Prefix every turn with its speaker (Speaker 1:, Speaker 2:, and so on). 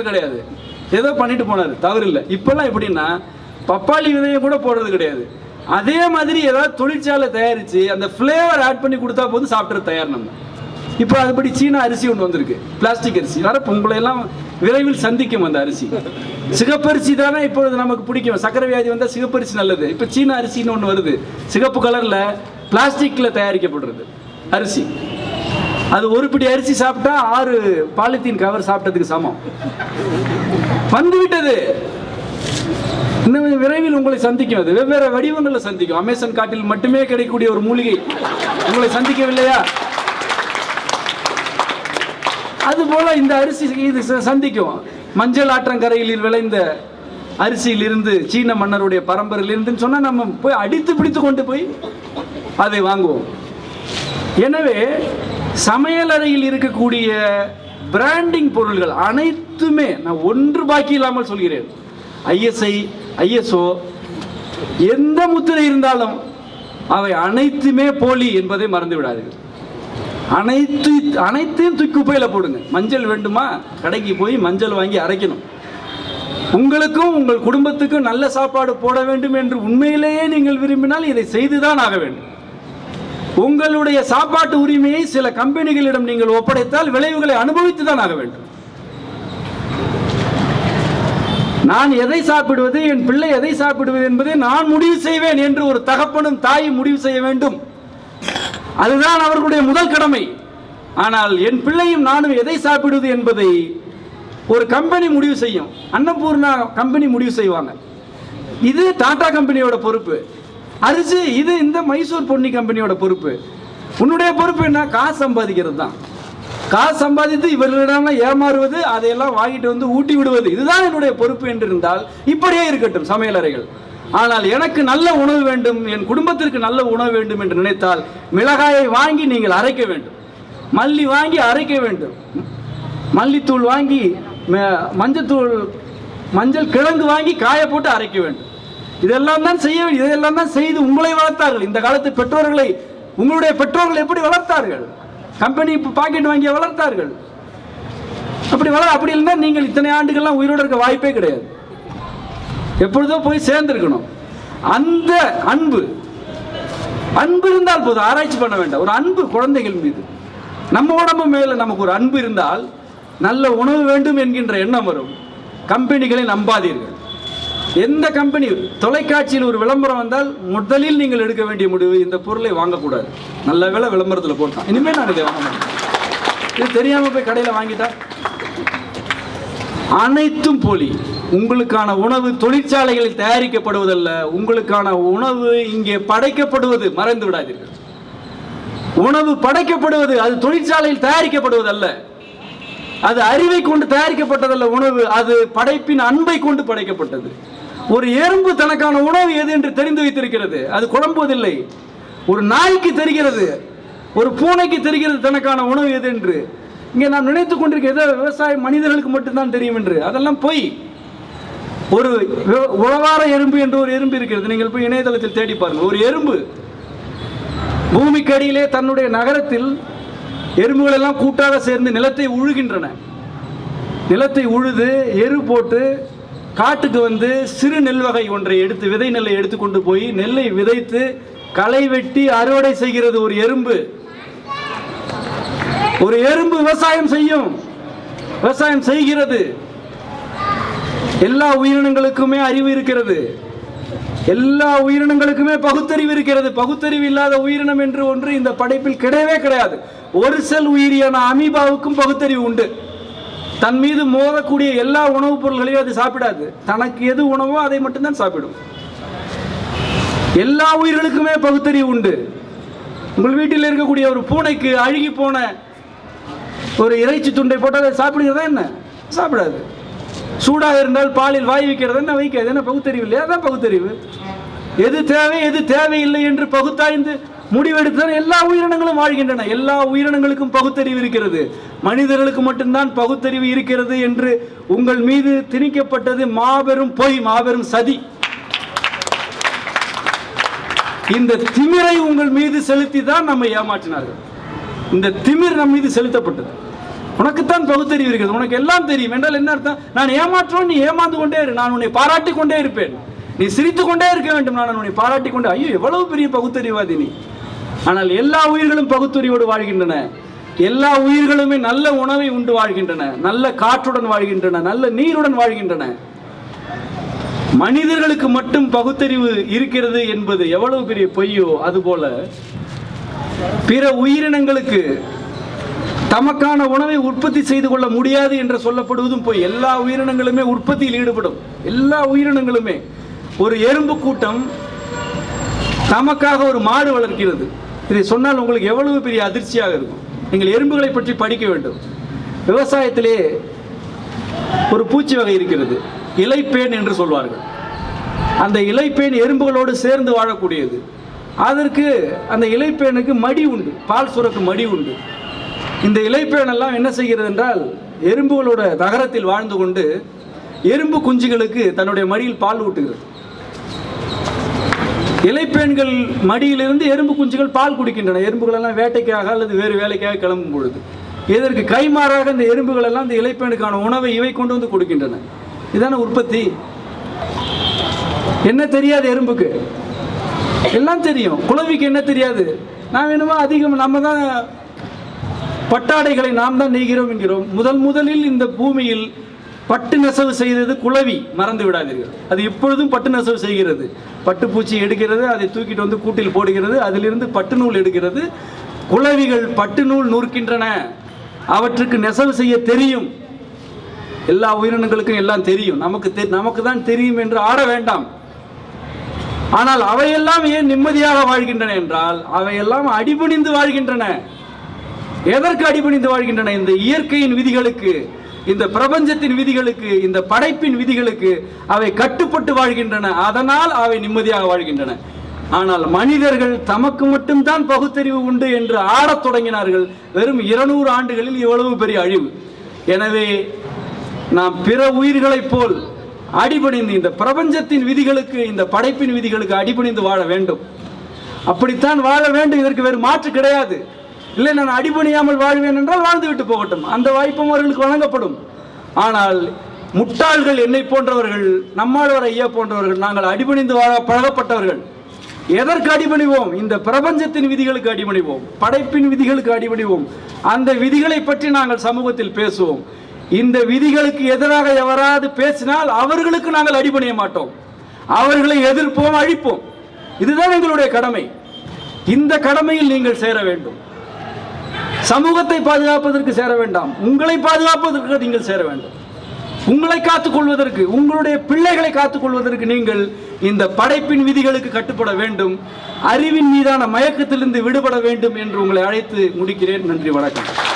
Speaker 1: கிடையாது. ஏதோ பண்ணிட்டு போனாரு. தவறு இல்லை. இப்பெல்லாம் எப்படின்னா பப்பாளி விதையை கூட போடுறது கிடையாது. அதே மாதிரி ஏதாவது தொழிற்சாலை தயாரிச்சு அந்த ஃப்ளேவர் ஆட் பண்ணி கொடுத்தா போதும் சாப்பிட்றது தயார் நம்ம. இப்போ அதுபடி சீனா அரிசி ஒன்று வந்திருக்கு. பிளாஸ்டிக் அரிசி. வர உங்களை எல்லாம் விரைவில் சந்திக்கும் அந்த அரிசி. சிகப்பரிசி தானே இப்பொழுது நமக்கு பிடிக்கும். சக்கரை வியாதி வந்தால் சிகப்பரிசி நல்லது. இப்போ சீனா அரிசின்னு ஒன்று வருது. சிகப்பு கலரில் பிளாஸ்டிக்கில் தயாரிக்கப்படுறது. அரிசி. அது ஒரு பிடி அரிசி சாப்பிட்டா ஆறு பாலித்தீன் கவர் சாப்பிட்டதுக்கு சமம். வந்து விட்டது. இன்னும் விரைவில் உங்களை சந்திக்கும் அது. வெவ்வேறு வடிவங்களில் சந்திக்கும். அமேசான் காட்டில் மட்டுமே கிடைக்கக்கூடிய ஒரு மூலிகை. உங்களை சந்திக்கவில்லையா? அதுபோல இந்த அரிசி இது சந்திக்கும். மஞ்சள் ஆற்றங்கரையில் விளைந்த அரிசியிலிருந்து சீன மன்னருடைய பரம்பரையிலிருந்துன்னு சொன்னால் நம்ம போய் அடித்து பிடித்து கொண்டு போய் அதை வாங்குவோம். எனவே சமையல் அறையில் இருக்கக்கூடிய பிராண்டிங் பொருள்கள் அனைத்துமே நான் ஒன்று பாக்கி இல்லாமல் சொல்கிறேன். ஐஎஸ்ஐ ஐஎஸ்ஓ எந்த முத்திரை இருந்தாலும் அவை அனைத்துமே போலி என்பதை மறந்து விடாதீர்கள். அனைத்து அனைத்தையும் தூக்கி குப்பையில் போடுங்க. மஞ்சள் வேண்டுமா? கடைக்கு போய் மஞ்சள் வாங்கி அரைக்கணும். உங்களுக்கும் உங்கள் குடும்பத்துக்கும் நல்ல சாப்பாடு போட வேண்டும் என்று உண்மையிலேயே நீங்கள் விரும்பினால் இதை செய்துதான் ஆக வேண்டும். உங்களுடைய சாப்பாட்டு உரிமையை சில கம்பெனிகளிடம் நீங்கள் ஒப்படைத்தால் விளைவுகளை அனுபவித்து தான் ஆக வேண்டும். நான் எதை சாப்பிடுவது என் பிள்ளை எதை சாப்பிடுவது என்பதை நான் முடிவு செய்வேன் என்று ஒரு தகப்பனும் தாயும் முடிவு செய்ய வேண்டும். அதுதான் அவர்களுடைய முதல் கடமை. ஆனால் என் பிள்ளையும் நானும் எதை சாப்பிடுவது என்பதை ஒரு கம்பெனி முடிவு செய்யும். அன்னபூர்ணா கம்பெனி முடிவு செய்வாங்க. இது டாடா கம்பெனியோட பொறுப்பு. அரிசி இது இந்த மைசூர் பொன்னி கம்பெனியோட பொறுப்பு. உன்னுடைய பொறுப்பு என்ன? காசு சம்பாதிக்கிறது தான். காசு சம்பாதித்து இவர்களிடம் ஏமாறுவது அதையெல்லாம் வாங்கிட்டு வந்து ஊட்டி விடுவது இதுதான் என்னுடைய பொறுப்பு என்று இருந்தால் இப்படியே இருக்கட்டும் சமையலறைகள் ஆனால் எனக்கு நல்ல உணவு வேண்டும் என் குடும்பத்திற்கு நல்ல உணவு வேண்டும் என்று நினைத்தால் மிளகாயை வாங்கி நீங்கள் அரைக்க வேண்டும். மல்லி வாங்கி அரைக்க வேண்டும். மல்லித்தூள் வாங்கி ம- மஞ்சத்தூள் மஞ்சள் கிழங்கு வாங்கி காய போட்டு அரைக்க வேண்டும். இதெல்லாம் தான் செய்ய வேண்டும் இதெல்லாம் தான் செய்து உங்களை வளர்த்தார்கள். இந்த காலத்து பெற்றோர்களை உங்களுடைய பெற்றோர்கள் எப்படி வளர்த்தார்கள்? கம்பெனி பாக்கெட் வாங்கிய வளர்த்தார்கள். அப்படி வளர அப்படி இருந்தால் நீங்கள் இத்தனை ஆண்டுகள்லாம் உயிரோடு இருக்க வாய்ப்பே கிடையாது. எப்பொழுதோ போய் சேர்ந்துருக்கணும். அந்த அன்பு அன்பு இருந்தால் போதும் ஆராய்ச்சி பண்ண வேண்டாம். ஒரு அன்பு குழந்தைகள் மீது. நம்ம உடம்பு மேலே நமக்கு ஒரு அன்பு இருந்தால் நல்ல உணவு வேண்டும் என்கின்ற எண்ணம் வரும். கம்பெனிகளை நம்பாதீர்கள். எந்த கம்பெனி தொலைக்காட்சியில் ஒரு விளம்பரம் வந்தால் முதலில் நீங்கள் எடுக்க வேண்டிய முடிவு இந்த பொருளை வாங்கக்கூடாது. நல்ல வேலை விளம்பரத்தில் போட்டான். இனிமேல் நான் இதை வாங்க மாட்டேன். இது தெரியாமல் போய் கடையில் வாங்கிட்டா? அனைத்தும் போலி. உங்களுக்கான உணவு தொழிற்சாலைகளில் தயாரிக்கப்படுவதல்ல. உங்களுக்கான உணவு இங்கே படைக்கப்படுவது மறைந்து விடாதீர்கள். உணவு படைக்கப்படுவது அது தொழிற்சாலையில் தயாரிக்கப்படுவதல்ல. அது அறிவை கொண்டு தயாரிக்கப்பட்டதல்ல உணவு. அது படைப்பின் அன்பை கொண்டு படைக்கப்பட்டது. ஒரு எறும்பு தனக்கான உணவு எது என்று தெரிந்து வைத்திருக்கிறது? அது குழம்புவதில்லை. ஒரு நாய்க்கு தெரிகிறது. ஒரு பூனைக்கு தெரிகிறது தனக்கான உணவு எது என்று. இங்கே நாம் நினைத்துக் கொண்டிருக்க ஏதோ விவசாய மனிதர்களுக்கு மட்டும்தான் தெரியும் என்று. அதெல்லாம் பொய். ஒரு உழவார எறும்பு என்று ஒரு எறும்பு இருக்கிறது. நீங்கள் போய் இணையதளத்தில் தேடி பாருங்கள். ஒரு எறும்பு பூமிக்கு அடியிலே தன்னுடைய நகரத்தில் எறும்புகள் எல்லாம் கூட்டாக சேர்ந்து நிலத்தை உழுகின்றன. நிலத்தை உழுது எரு போட்டு காட்டுக்கு வந்து சிறு நெல் வகை ஒன்றை எடுத்து விதை நெல்லை எடுத்துக்கொண்டு போய் நெல்லை விதைத்து களை வெட்டி அறுவடை செய்கிறது ஒரு எறும்பு. ஒரு எறும்பு விவசாயம் செய்யும். விவசாயம் செய்கிறது. எல்லா உயிரினங்களுக்குமே அறிவு இருக்கிறது. எல்லா உயிரினங்களுக்குமே பகுத்தறிவு இருக்கிறது. பகுத்தறிவு இல்லாத உயிரினம் என்று ஒன்று இந்த படைப்பில் கிடையவே கிடையாது. ஒரு செல் உயிரியான அமீபாவுக்கும் பகுத்தறிவு உண்டு. தன் மீது மோதக்கூடிய எல்லா உணவுப் பொருள்களையும் அது சாப்பிடாது. தனக்கு எது உணவோ அதை மட்டும்தான் சாப்பிடும். எல்லா உயிர்களுக்குமே பகுத்தறிவு உண்டு. உங்கள் வீட்டில் இருக்கக்கூடிய ஒரு பூனைக்கு அழுகி போன ஒரு இறைச்சி துண்டை போட்டால் அதை சாப்பிடுகிறதா என்ன? சாப்பிடாது. சூடாக இருந்தால் பாலில் வாய் வைக்கிறது என்ன? வைக்காது. என்ன பகுத்தறிவு இல்லையா? அதான் பகுத்தறிவு. எது தேவை எது தேவையில்லை என்று பகுத்தாய்ந்து முடிவெடுத்தால் எல்லா உயிரினங்களும் வாழ்கின்றன. எல்லா உயிரினங்களுக்கும் பகுத்தறிவு இருக்கிறது. மனிதர்களுக்கு மட்டும்தான் பகுத்தறிவு இருக்கிறது என்று உங்கள் மீது திணிக்கப்பட்டது மாபெரும் பொய் மாபெரும் சதி. இந்த திமிரை உங்கள் மீது செலுத்தி தான் நம்மை ஏமாற்றினார்கள். இந்த திமிர் நம் மீது செலுத்தப்பட்டது. உனக்குத்தான் பகுத்தறிவு இருக்கிறது. உனக்கு எல்லாம் தெரியும். என்றால் என்ன அர்த்தம்? நான் ஏமாற்றோம் நீ ஏமாந்து கொண்டே இரு. நான் உன்னை பாராட்டி கொண்டே இருப்பேன். நீ சிரித்து கொண்டே இருக்க வேண்டும். நான் உன்னை பாராட்டி கொண்டே ஐயோ எவ்வளவு பெரிய பகுத்தறிவாதி நீ. ஆனால் எல்லா உயிர்களும் பகுத்தறிவோடு வாழ்கின்றன. எல்லா உயிர்களுமே நல்ல உணவை உண்டு வாழ்கின்றன. நல்ல காற்றுடன் வாழ்கின்றன. நல்ல நீருடன் வாழ்கின்றன. மனிதர்களுக்கு மட்டும் பகுத்தறிவு இருக்கிறது என்பது எவ்வளவு பெரிய பொய்யோ அதுபோல பிற உயிரினங்களுக்கு தமக்கான உணவை உற்பத்தி செய்து கொள்ள முடியாது என்று சொல்லப்படுவதும் போய். எல்லா உயிரினங்களுமே உற்பத்தியில் ஈடுபடும். எல்லா உயிரினங்களுமே ஒரு எறும்பு கூட்டம் தமக்காக ஒரு மாடு வளர்க்கிறது. இதை சொன்னால் உங்களுக்கு எவ்வளவு பெரிய அதிர்ச்சியாக இருக்கும். நீங்கள் எறும்புகளை பற்றி படிக்க வேண்டும். விவசாயத்திலே ஒரு பூச்சி வகை இருக்கிறது. இலைப்பேன் என்று சொல்வார்கள். அந்த இலைப்பேன் எறும்புகளோடு சேர்ந்து வாழக்கூடியது. அதற்கு அந்த இலைப்பேனுக்கு மடி உண்டு. பால் சுரக்கும் மடி உண்டு. இந்த இலைப்பேன் எல்லாம் என்ன செய்கிறது என்றால் எறும்புகளோட நகரத்தில் வாழ்ந்து கொண்டு எறும்பு குஞ்சுகளுக்கு தன்னுடைய மடியில் பால் ஊட்டுகிறது. இலைப்பெண்கள் மடியிலிருந்து எறும்பு குஞ்சுகள் பால் குடிக்கின்றன. எறும்புகள் எல்லாம் வேட்டைக்காக அல்லது வேறு வேலைக்காக கிளம்பும் பொழுது. இதற்கு கைமாறாக இந்த எறும்புகள் எல்லாம் இந்த இலைப்பெண்ணுக்கான உணவை இவை கொண்டு வந்து கொடுக்கின்றன. இதான உற்பத்தி. என்ன தெரியாது எறும்புக்கு? எல்லாம் தெரியும். குழவிக்கு என்ன தெரியாது? நான் வேணுமா அதிகம் நம்ம தான் பட்டாடைகளை நாம் தான் நெய்கிறோம் என்கிறோம். முதல் முதலில் இந்த பூமியில் பட்டு நெசவு செய்தது குளவி மறந்து விடாதீர்கள். அது இப்பொழுதும் பட்டு நெசவு செய்கிறது. பட்டுப்பூச்சி எடுக்கிறது அதை தூக்கிட்டு வந்து கூட்டில் போடுகிறது அதிலிருந்து பட்டு நூல் எடுக்கிறது. குளவிகள் பட்டு நூல் நூற்கின்றன. அவற்றுக்கு நெசவு செய்ய தெரியும். எல்லா உயிரினங்களுக்கும் எல்லாம் தெரியும். நமக்கு தெ நமக்கு தான் தெரியும் என்று ஆட வேண்டாம். ஆனால் அவையெல்லாம் ஏன் நிம்மதியாக வாழ்கின்றன என்றால் அவையெல்லாம் அடிபணிந்து வாழ்கின்றன. எதற்கு அடிபணிந்து வாழ்கின்றன? இந்த இயற்கையின் விதிகளுக்கு. இந்த பிரபஞ்சத்தின் விதிகளுக்கு இந்த படைப்பின் விதிகளுக்கு அவை கட்டுப்பட்டு வாழ்கின்றன. அதனால் அவை நிம்மதியாக வாழ்கின்றன. ஆனால் மனிதர்கள் தமக்கு மட்டும்தான் பகுத்தறிவு உண்டு என்று ஆடத் தொடங்கினார்கள். வெறும் இருநூறு ஆண்டுகளில் இவ்வளவு பெரிய அழிவு. எனவே நாம் பிற உயிர்களைப் போல் அடிபணிந்து இந்த பிரபஞ்சத்தின் விதிகளுக்கு இந்த படைப்பின் விதிகளுக்கு அடிபணிந்து வாழ வேண்டும். அப்படித்தான் வாழ வேண்டும். இதற்கு வேறு மாற்று கிடையாது. இல்லை நான் அடிபணியாமல் வாழ்வேன் என்றால் வாழ்ந்துவிட்டு போகட்டும். அந்த வாய்ப்பும் அவர்களுக்கு வழங்கப்படும். ஆனால் முட்டாள்கள் என்னை போன்றவர்கள் நம்மாழ்வர் ஐயா போன்றவர்கள் நாங்கள் அடிபணிந்து வாழ பழகப்பட்டவர்கள் எதற்கு அடிபணிவோம்? இந்த பிரபஞ்சத்தின் விதிகளுக்கு அடிபணிவோம் படைப்பின் விதிகளுக்கு அடிபணிவோம். அந்த விதிகளை பற்றி நாங்கள் சமூகத்தில் பேசுவோம். இந்த விதிகளுக்கு எதிராக எவராது பேசினால் அவர்களுக்கு நாங்கள் அடிபணிய மாட்டோம். அவர்களை எதிர்ப்போம் அழிப்போம். இதுதான் எங்களுடைய கடமை. இந்த கடமையில் நீங்கள் சேர வேண்டும். சமூகத்தை பாதுகாப்பதற்கு சேர வேண்டாம். உங்களை பாதுகாப்பதற்கு நீங்கள் சேர வேண்டும். உங்களை காத்துக் கொள்வதற்கு உங்களுடைய பிள்ளைகளை காத்துக் கொள்வதற்கு நீங்கள் இந்த படைப்பின் விதிகளுக்கு கட்டுப்பட வேண்டும். அறிவின் மீதான மயக்கத்திலிருந்து விடுபட வேண்டும் என்று உங்களை அழைத்து முடிக்கிறேன். நன்றி வணக்கம்.